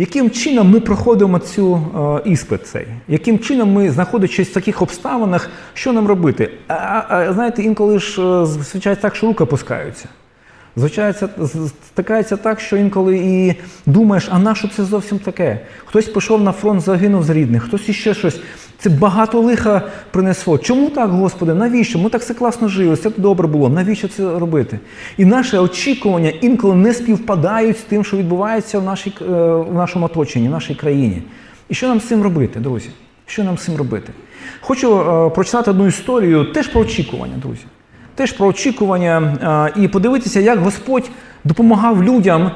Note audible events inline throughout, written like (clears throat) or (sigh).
яким чином ми проходимо цю е, іспит цей? Яким чином ми, знаходячись в таких обставинах, що нам робити? А, а, знаєте, інколи ж звичайно так, що руки опускаються. Звичається, стикається так, що інколи і думаєш, а на що це зовсім таке? Хтось пішов на фронт, загинув з рідних, хтось іще щось. Це багато лиха принесло. Чому так, Господи? Навіщо? Ми так все класно жили, все добре було. Навіщо це робити? І наші очікування інколи не співпадають з тим, що відбувається в, нашій, е, в нашому оточенні, в нашій країні. І що нам з цим робити, друзі? Що нам з цим робити? Хочу е, прочитати одну історію теж про очікування, друзі теж про очікування е, і подивитися, як Господь допомагав людям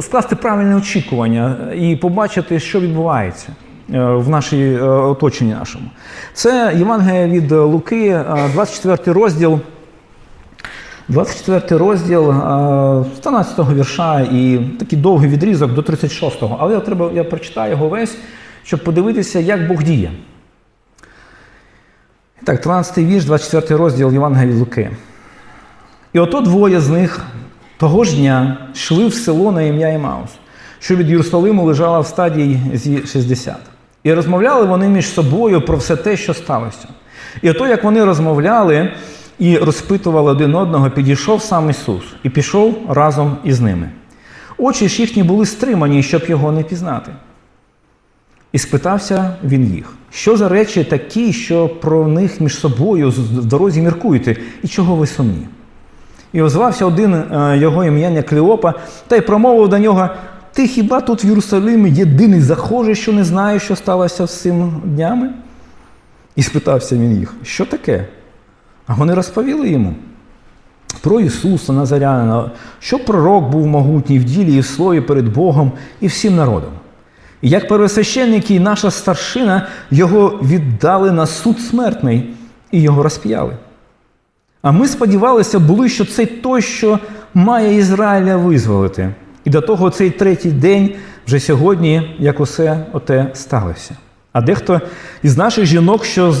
скласти правильне очікування і побачити, що відбувається в нашій е, оточенні нашому. Це Євангелія від Луки, е, 24 розділ. 24 розділ е, з 13 вірша і такий довгий відрізок до 36-го. Але я, треба, я прочитаю його весь, щоб подивитися, як Бог діє. Так, 13 вірш, 24 розділ Євангелії Луки. І ото двоє з них того ж дня йшли в село на ім'я Імаус, що від Єрусалиму лежала в стадії зі 60. І розмовляли вони між собою про все те, що сталося. І ото, як вони розмовляли і розпитували один одного, підійшов сам Ісус і пішов разом із ними. Очі ж їхні були стримані, щоб його не пізнати. І спитався він їх, що за речі такі, що про них між собою в дорозі міркуєте, і чого ви сумні? І озвався один е, його ім'я Клеопа, та й промовив до нього: Ти хіба тут в Єрусалимі єдиний захожий, що не знає, що сталося з цими днями? І спитався він їх, що таке? А вони розповіли йому про Ісуса Назарянина, що пророк був могутній в ділі і в слові перед Богом і всім народом. І як первосвященники і наша старшина його віддали на суд смертний і його розп'яли. А ми сподівалися були, що це той, що має Ізраїля визволити. І до того цей третій день, вже сьогодні, як усе оте сталося. А дехто із наших жінок, що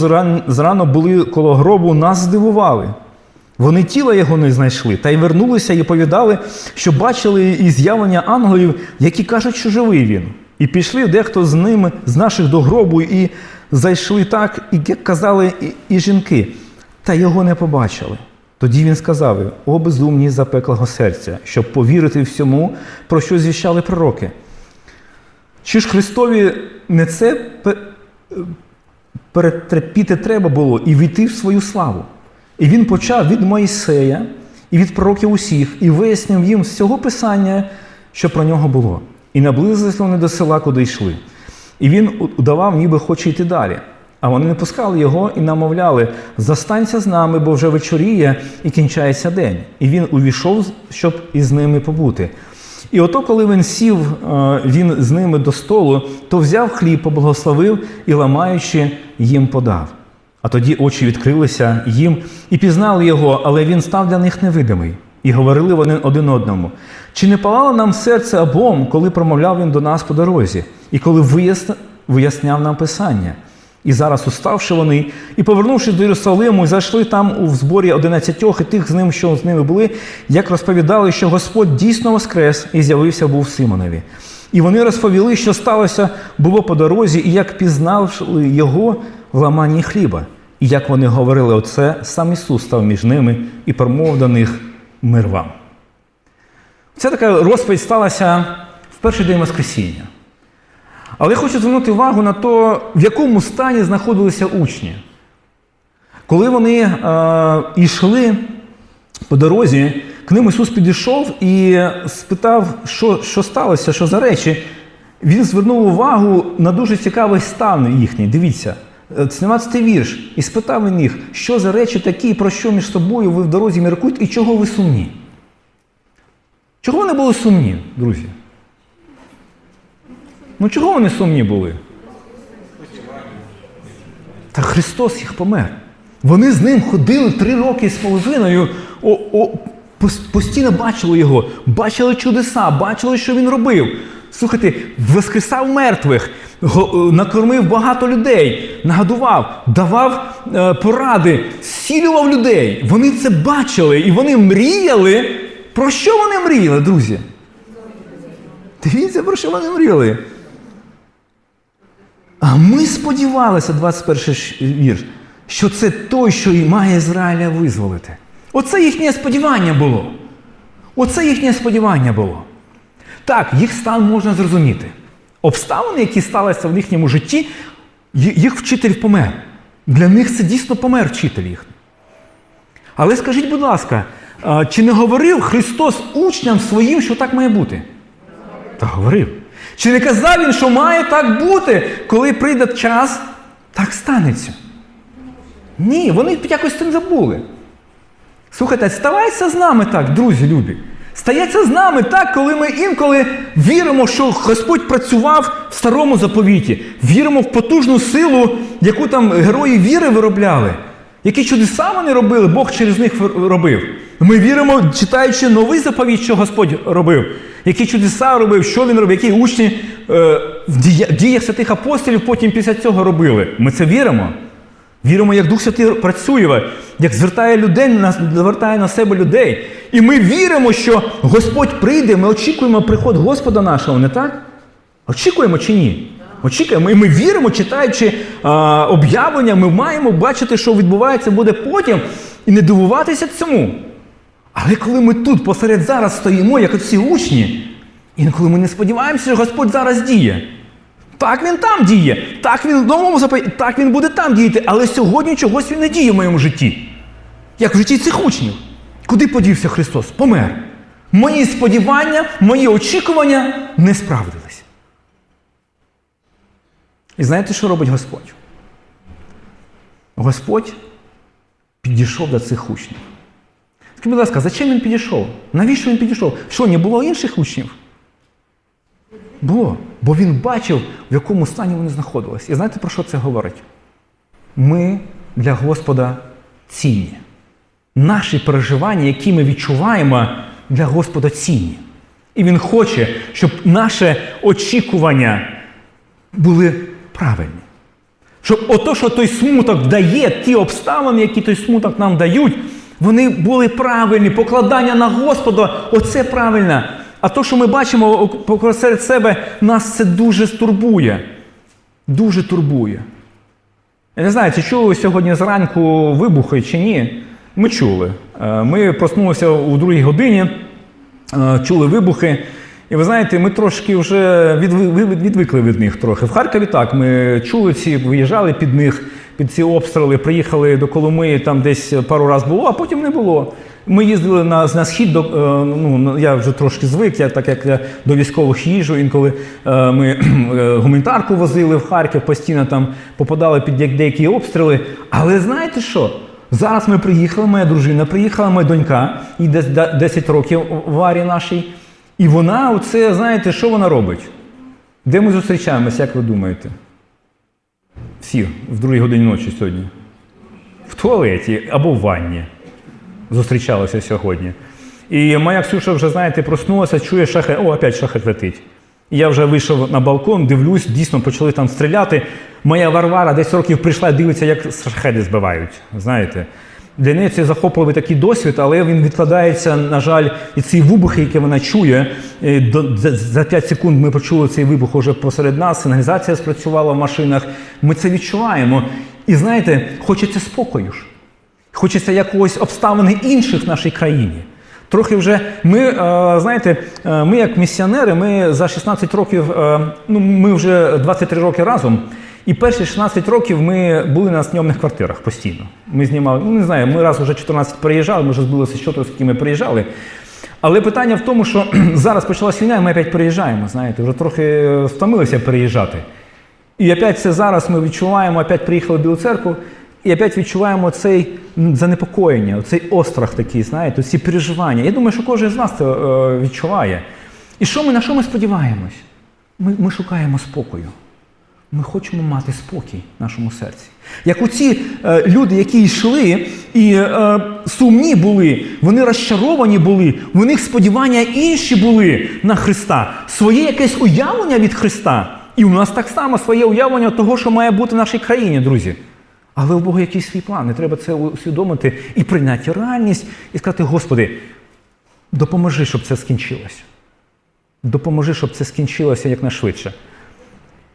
зрано були коло гробу, нас здивували. Вони тіла його не знайшли, та й вернулися і повідали, що бачили і з'явлення ангелів, які кажуть, що живий він. І пішли дехто з ними, з наших до гробу, і зайшли так, і як казали і, і жінки, та його не побачили. Тоді він сказав: О, безумні запеклого серця, щоб повірити всьому, про що звіщали пророки. Чи ж Христові не це перетерпіти треба було і війти в свою славу? І він почав від Моїсея і від пророків усіх, і вияснив їм всього писання, що про нього було. І наблизилися вони до села, куди йшли. І він удавав, ніби хоче йти далі. А вони не пускали його і намовляли: застанься з нами, бо вже вечоріє і кінчається день. І він увійшов, щоб із ними побути. І ото, коли він сів е, він з ними до столу, то взяв хліб, поблагословив і, ламаючи, їм подав. А тоді очі відкрилися їм і пізнали його, але він став для них невидимий. І говорили вони один одному: чи не палало нам серце обом, коли промовляв він до нас по дорозі, і коли виясняв нам писання? І зараз, уставши вони, і повернувшись до Єрусалиму, зайшли там у зборі одинадцятьох і тих з ним, що з ними були, як розповідали, що Господь дійсно воскрес і з'явився був Симонові. І вони розповіли, що сталося було по дорозі, і як пізнали його в ламанні хліба. І як вони говорили оце, сам Ісус став між ними і промовив до них мир вам. Ця така розповідь сталася в перший день Воскресіння. Але я хочу звернути увагу на те, в якому стані знаходилися учні. Коли вони е, йшли по дорозі, к ним Ісус підійшов і спитав, що, що сталося, що за речі. Він звернув увагу на дуже цікавий стан їхній. Дивіться, е, 17 вірш. І спитав він їх, що за речі такі, про що між собою ви в дорозі міркуєте і чого ви сумні? Чого вони були сумні, друзі? Ну чого вони сумні були? Та Христос їх помер. Вони з ним ходили три роки з половиною, о, о, постійно бачили його, бачили чудеса, бачили, що він робив. Слухайте, воскресав мертвих, е, накормив багато людей, нагодував, давав е, поради, зцілював людей. Вони це бачили і вони мріяли. Про що вони мріяли, друзі? Дивіться, про що вони мріяли. А ми сподівалися, 21 вірш, що це той, що і має Ізраїля визволити. Оце їхнє сподівання було. Оце їхнє сподівання було. Так, їх стан можна зрозуміти. Обставини, які сталися в їхньому житті, їх вчитель помер. Для них це дійсно помер вчитель їх. Але скажіть, будь ласка, чи не говорив Христос учням своїм, що так має бути? Та говорив. Чи не казав він, що має так бути, коли прийде час, так станеться? Ні, вони якось цим забули. Слухайте, ставається з нами так, друзі любі. Стається з нами так, коли ми інколи віримо, що Господь працював в старому заповіті, віримо в потужну силу, яку там герої віри виробляли, які чудеса вони робили, Бог через них робив. Ми віримо, читаючи новий заповіт, що Господь робив, які чудеса робив, що він робив, які учні е, в діях святих апостолів потім після цього робили. Ми це віримо. Віримо, як Дух Святий працює, як звертає людей звертає на себе людей. І ми віримо, що Господь прийде, ми очікуємо приход Господа нашого, не так? Очікуємо чи ні? Очікуємо. І ми віримо, читаючи а, об'явлення, ми маємо бачити, що відбувається буде потім, і не дивуватися цьому. Але коли ми тут посеред зараз стоїмо, як оці учні, інколи ми не сподіваємося, що Господь зараз діє. Так він там діє, так він в новому заповіті, так він буде там діяти, але сьогодні чогось він не діє в моєму житті. Як в житті цих учнів. Куди подівся Христос? Помер. Мої сподівання, мої очікування не справдились. І знаєте, що робить Господь? Господь підійшов до цих учнів. Скажіть, будь ласка, зачем він підійшов? Навіщо він підійшов? Що, не було інших учнів? Було. Бо він бачив, в якому стані вони знаходились. І знаєте, про що це говорить? Ми для Господа цінні. Наші переживання, які ми відчуваємо, для Господа цінні. І Він хоче, щоб наше очікування були правильні. Щоб ото, що той смуток дає, ті обставини, які той смуток нам дають, вони були правильні. Покладання на Господа оце правильно. А то, що ми бачимо посеред себе, нас це дуже турбує. Дуже турбує. Я не знаю, чи чули сьогодні зранку вибухи чи ні. Ми чули. Е, Ми проснулися у другій годині, е, чули вибухи. І ви знаєте, ми трошки вже відви- відвикли від них трохи. В Харкові так, ми чули ці, виїжджали під них, під ці обстріли, приїхали до Коломиї, там десь пару разів було, а потім не було. Ми їздили на, на схід, до, е, ну, я вже трошки звик, я, так як я до військових їжджу, інколи е, ми (clears throat) е, гуманітарку возили в Харків, постійно там попадали під деякі обстріли. Але знаєте що? Зараз ми приїхали, моя дружина приїхала, моя донька, їй десь да- 10 років варі нашій. І вона, оце, знаєте, що вона робить? Де ми зустрічаємося, як ви думаєте? Всі в другій годині ночі сьогодні. В туалеті або в ванні зустрічалися сьогодні. І моя Ксюша вже, знаєте, проснулася, чує шахет. О, опять шахет летить. Я вже вийшов на балкон, дивлюсь, дійсно почали там стріляти. Моя Варвара 10 років прийшла дивиться, як шахеди збивають. Знаєте. Для неї це захопливий такий досвід, але він відкладається, на жаль, і ці вибухи, які вона чує. е, за- За 5 секунд ми почули цей вибух уже посеред нас, сигналізація спрацювала в машинах. Ми це відчуваємо. І знаєте, хочеться спокою ж. Хочеться якогось обставини інших в нашій країні. Трохи вже ми, е, знаєте, е, ми як місіонери, ми за 16 років, ну ми вже 23 роки разом. І перші 16 років ми були на знімних квартирах постійно. Ми знімали, ну не знаю, ми раз вже 14 переїжджали, ми вже збилися щодо, скільки ми переїжджали. Але питання в тому, що (clears throat) зараз почалась війна, і ми опять переїжджаємо. Знаєте, вже трохи втомилися переїжджати. І опять це зараз ми відчуваємо, опять приїхали в Білу церкву, і опять відчуваємо цей занепокоєння, цей острах такий, знаєте, ці переживання. Я думаю, що кожен з нас це е, відчуває. І що ми, на що ми сподіваємось? Ми, ми шукаємо спокою. Ми хочемо мати спокій в нашому серці. Як оці е, люди, які йшли і е, сумні були, вони розчаровані були, в них сподівання інші були на Христа, своє якесь уявлення від Христа. І у нас так само своє уявлення того, що має бути в нашій країні, друзі. Але у Бога якийсь свій план, і треба це усвідомити і прийняти реальність, і сказати, Господи, допоможи, щоб це скінчилося. допоможи, щоб це скінчилося якнайшвидше.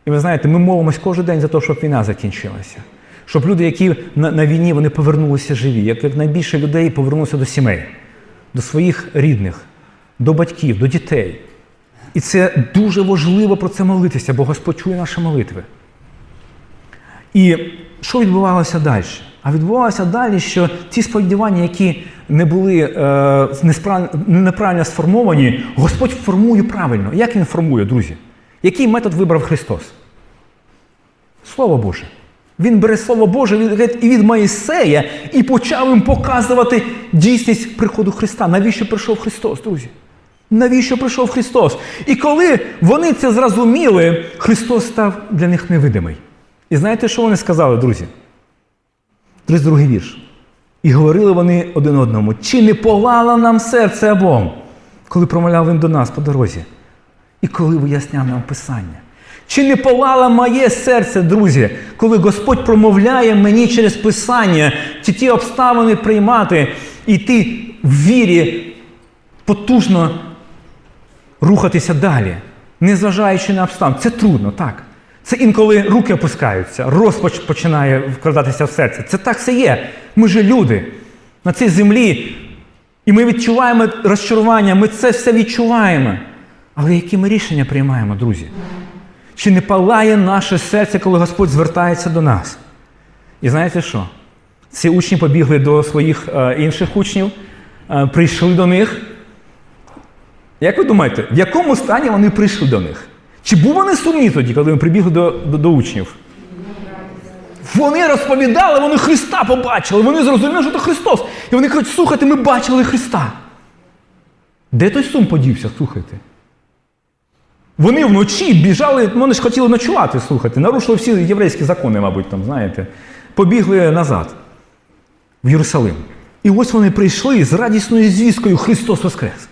І ви знаєте, ми молимось кожен день за те, щоб війна закінчилася. Щоб люди, які на, на війні, вони повернулися живі, як, як найбільше людей повернулося до сімей, до своїх рідних, до батьків, до дітей. І це дуже важливо про це молитися, бо Господь чує наші молитви. І що відбувалося далі? А відбувалося далі, що ті сподівання, які не були е, неправильно сформовані, Господь формує правильно. Як він формує, друзі? Який метод вибрав Христос? Слово Боже. Він бере Слово Боже і від Моїсея і почав їм показувати дійсність приходу Христа. Навіщо прийшов Христос, друзі? Навіщо прийшов Христос? І коли вони це зрозуміли, Христос став для них невидимий. І знаєте, що вони сказали, друзі? 32 вірш. І говорили вони один одному: чи не полало нам серце обом, коли промовляв він до нас по дорозі, і коли виясняв нам Писання. Чи не полало моє серце, друзі, коли Господь промовляє мені через Писання ті ті обставини приймати, і йти в вірі потужно рухатися далі, незважаючи на обставини. Це трудно, так. Це інколи руки опускаються, розпач починає вкрадатися в серце. Це так все є. Ми же люди на цій землі. І ми відчуваємо розчарування, ми це все відчуваємо. Але які ми рішення приймаємо, друзі? Чи не палає наше серце, коли Господь звертається до нас? І знаєте що? Ці учні побігли до своїх е, інших учнів, е, прийшли до них. Як ви думаєте, в якому стані вони прийшли до них? Чи був вони сумні тоді, коли вони прибігли до, до, до учнів? Вони розповідали, вони Христа побачили, вони зрозуміли, що це Христос. І вони кажуть, слухайте, ми бачили Христа. Де той сум подівся, слухайте? Вони вночі біжали, вони ж хотіли ночувати, слухайте, нарушили всі єврейські закони, мабуть, там, знаєте, побігли назад в Єрусалим. І ось вони прийшли з радісною звісткою Христос Воскрес.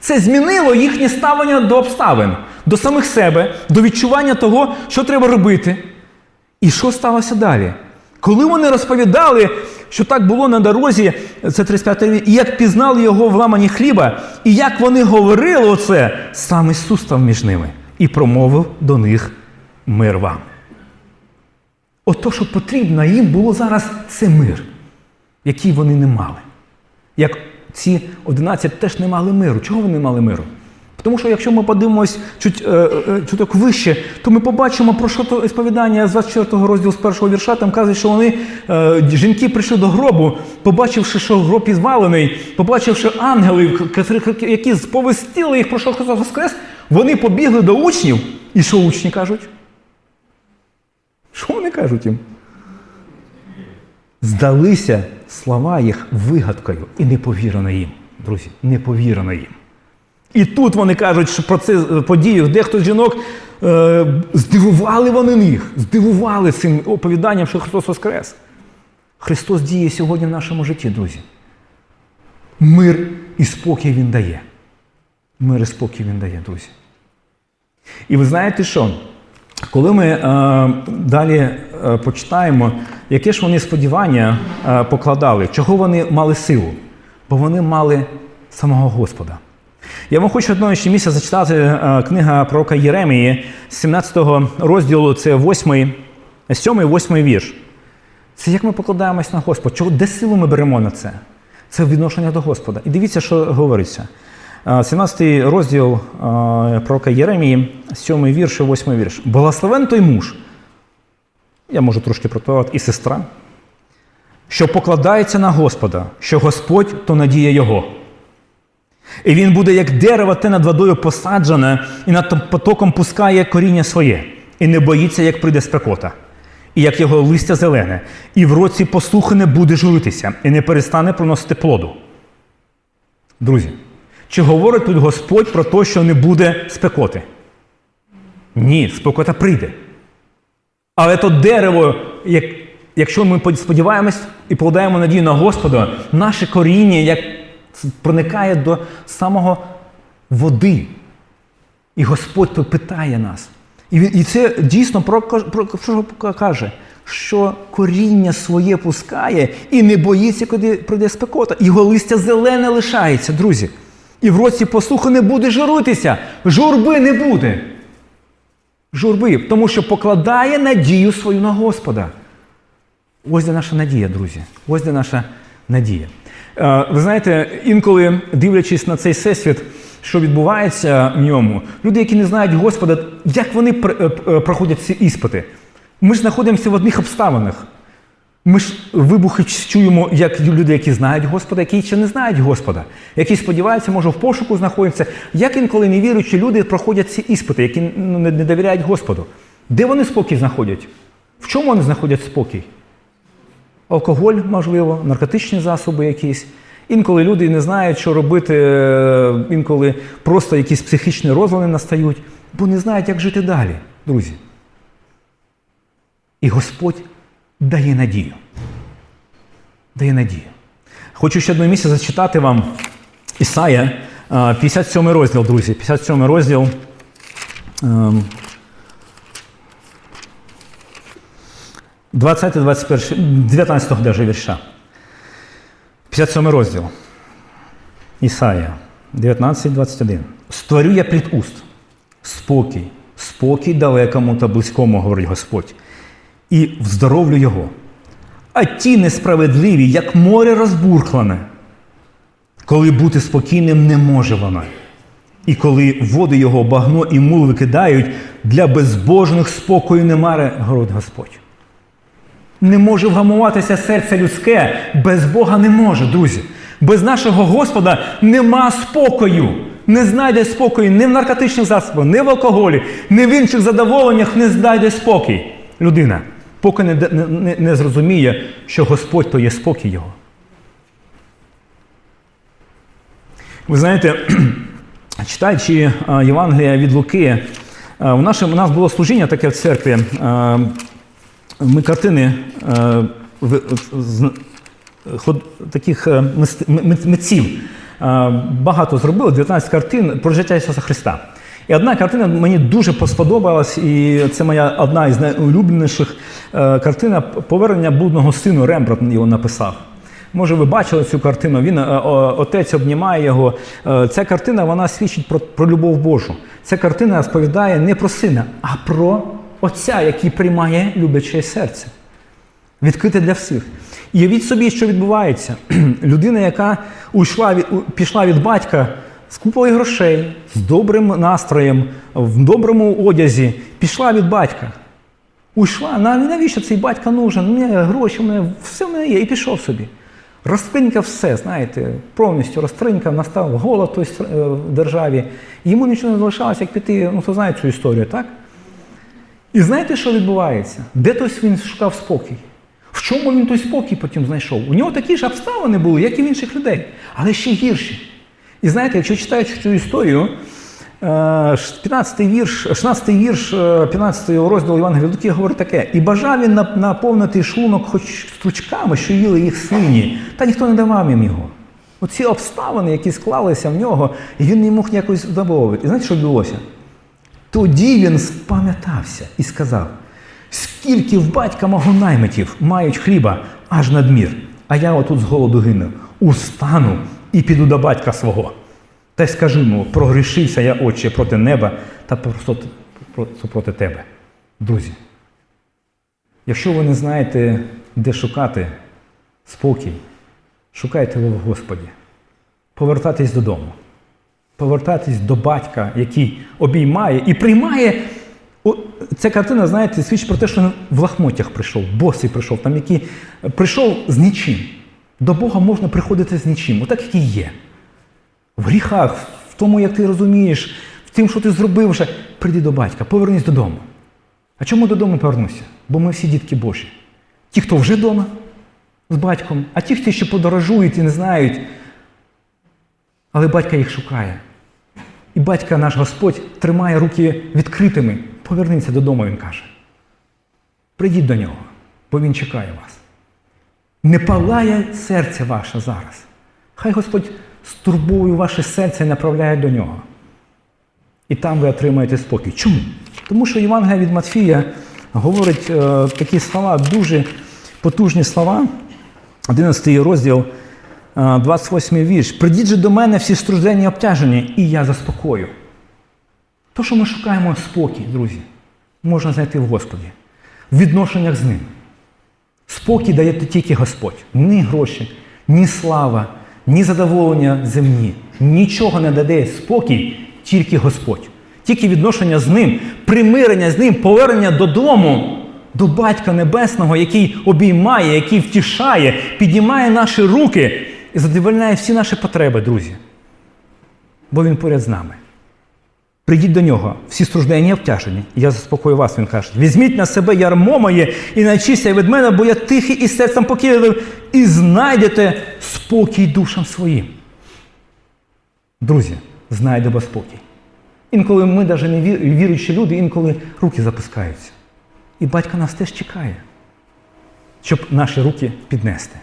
Це змінило їхнє ставлення до обставин, до самих себе, до відчування того, що треба робити. І що сталося далі? Коли вони розповідали, що так було на дорозі, це 35 рік, і як пізнали його в ламані хліба, і як вони говорили оце, сам Ісус став між ними і промовив до них мир вам. Ото, що потрібно їм було зараз, це мир, який вони не мали. Як ці 11 теж не мали миру. Чого вони не мали миру? Тому що якщо ми подивимось чуть, е, е, чуток вище, то ми побачимо про що то сповідання з 24 розділу з першого вірша. Там каже, що вони е, жінки прийшли до гробу, побачивши, що гроб ізвалений, побачивши ангелів, які сповістили їх про що Христос Воскрес, вони побігли до учнів. І що учні кажуть? Що вони кажуть їм? Здалися слова їх вигадкою і не повірено їм, друзі, не повірено їм. І тут вони кажуть, що про це подію, дехто з жінок е, здивували вони їх, здивували цим оповіданням, що Христос Воскрес. Христос діє сьогодні в нашому житті, друзі. Мир і спокій Він дає. Мир і спокій Він дає, друзі. І ви знаєте що? Коли ми е, далі е, почитаємо, яке ж вони сподівання е, покладали, чого вони мали силу? Бо вони мали самого Господа. Я вам хочу одного ще місця зачитати е, книга пророка Єремії з 17 розділу, це 8, 7, 8 вірш. Це як ми покладаємось на Господа. Чого, де силу ми беремо на це? Це відношення до Господа. І дивіться, що говориться. Е, 17 розділ е, пророка Єремії, 7 вірш і 8 вірш. Благословен той муж, я можу трошки протувати, і сестра, що покладається на Господа, що Господь то надія Його. І він буде як дерево, те над водою посаджене, і над потоком пускає коріння своє, і не боїться, як прийде спекота, і як його листя зелене, і в році посухи не буде журитися, і не перестане проносити плоду. Друзі, чи говорить тут Господь про те, що не буде спекоти? Ні, спекота прийде. Але то дерево, як, якщо ми сподіваємось і покладаємо надію на Господа, наше коріння, як проникає до самого води. І Господь питає нас. І, це дійсно каже, що коріння своє пускає і не боїться, коли прийде спекота. Його листя зелене лишається, друзі. І в році послуху не буде журитися. Журби не буде. Журби, тому що покладає надію свою на Господа. Ось де наша надія, друзі. Ось де наша надія. Е, Ви знаєте, інколи дивлячись на цей всесвіт, що відбувається в ньому, люди, які не знають Господа, як вони е, е, проходять ці іспити? Ми ж знаходимося в одних обставинах. Ми ж вибухи чуємо, як люди, які знають Господа, які ще не знають Господа, які сподіваються, може, в пошуку знаходяться. Як інколи невіруючі люди проходять ці іспити, які ну, не довіряють Господу? Де вони спокій знаходять? В чому вони знаходять спокій? Алкоголь, можливо, наркотичні засоби якісь. Інколи люди не знають, що робити, е, інколи просто якісь психічні розлади настають, бо не знають, як жити далі, друзі. І Господь дає надію. Дає надію. Хочу ще одне місце зачитати вам Ісая, е, 57 розділ, друзі. 57 розділ. 20, 21, 19 даже вірша. 57 розділ. Ісая. 19, 21. Створю я плід уст. Спокій, спокій далекому та близькому, говорить Господь, і вздоровлю його. А ті несправедливі, як море розбурхлене, коли бути спокійним не може вона. І коли води його багно і мул викидають, для безбожних спокою немає, говорить Господь. Не може вгамуватися серце людське, без Бога не може, друзі. Без нашого Господа нема спокою. Не знайде спокою ні в наркотичних засобах, ні в алкоголі, ні в інших задоволеннях не знайде спокій. Людина, поки не, не, не, зрозуміє, що Господь то є спокій його. Ви знаєте, (clears throat) читаючи Євангелія від Луки, у, нашому, у нас було служіння таке в церкві. Ми картини е, таких е, митців е, багато зробили, 19 картин про життя Ісуса Христа. І одна картина мені дуже сподобалась, і це моя одна із найулюбленіших картина Повернення блудного сину Рембрандт його написав. Може, ви бачили цю картину? Він отець обнімає його. Ця картина вона свідчить про, про любов Божу. Ця картина розповідає не про сина, а про отця, який приймає любляче серце. Відкрите для всіх. І Уявіть собі, що відбувається. (clears throat) Людина, яка уйшла пішла від батька з купою грошей, з добрим настроєм, в доброму одязі, пішла від батька. Уйшла, навіщо цей батька нужен? У мене гроші, мене все в мене є, і пішов собі. Розтринькав все, знаєте, повністю розтринькав, настав голод е, в державі. Йому нічого не залишалося, як піти, ну хто знає цю історію, так? І знаєте, що відбувається? Де тось він шукав спокій? В чому він той спокій потім знайшов? У нього такі ж обставини були, як і в інших людей, але ще гірші. І знаєте, якщо читаючи цю історію, е, 15 вірш, 16 вірш е, 15 розділу Євангелія Луки говорить таке: і бажав він наповнити шлунок хоч стручками, що їли їх свині, та ніхто не давав їм його. Оці обставини, які склалися в нього, і він не мог якось задоволити. І знаєте, що відбулося? Тоді він спам'ятався і сказав: скільки в батька мого наймитів мають хліба аж надмір, а я отут з голоду гину. Устану і піду до батька свого. Та й скажу йому, прогрішився я, отче, проти неба та просто проти тебе. Друзі, якщо ви не знаєте, де шукати спокій, шукайте його в Господі. Повертайтесь додому повертатись до батька, який обіймає і приймає. Ця картина, знаєте, свідчить про те, що він в лахмоттях прийшов, босий прийшов, там який прийшов з нічим. До Бога можна приходити з нічим, отак, як і є. В гріхах, в тому, як ти розумієш, в тим, що ти зробив вже, прийди до батька, повернись додому. А чому додому повернуся? Бо ми всі дітки Божі. Ті, хто вже вдома з батьком, а ті, хто ще подорожують і не знають, але батька їх шукає. І батька наш Господь тримає руки відкритими. Поверніться додому, він каже. Прийдіть до нього, бо він чекає вас. Не палає серце ваше зараз. Хай Господь з турбою ваше серце направляє до нього. І там ви отримаєте спокій. Чому? Тому що Євангелія від Матфія говорить е, такі слова, дуже потужні слова. 11 розділ 28 вірш. Придіть же до мене всі страждені і обтяжені, і я заспокою. То, що ми шукаємо спокій, друзі, можна знайти в Господі, в відношеннях з ним. Спокій дає тільки Господь. Ні гроші, ні слава, ні задоволення земні. Нічого не дає спокій, тільки Господь. Тільки відношення з ним, примирення з ним, повернення додому, до Батька Небесного, який обіймає, який втішає, піднімає наші руки і задовольняє всі наші потреби, друзі. Бо Він поряд з нами. Прийдіть до нього, всі страждені і обтяжені. і Я заспокою вас, він каже. Візьміть на себе ярмо моє і навчіться від мене, бо я тихий і серцем покірливим, і знайдете спокій душам своїм. Друзі, знайдемо спокій. Інколи ми, навіть не віруючі люди, інколи руки запускаються. І батько нас теж чекає, щоб наші руки піднести,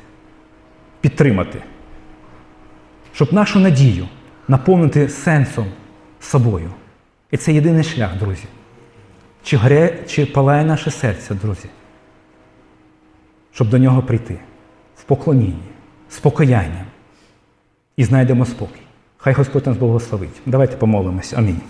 підтримати, щоб нашу надію наповнити сенсом собою. І це єдиний шлях, друзі. Чи гре, чи палає наше серце, друзі, щоб до нього прийти в поклонінні, з покаянням і знайдемо спокій. Хай Господь нас благословить. Давайте помолимось. Амінь.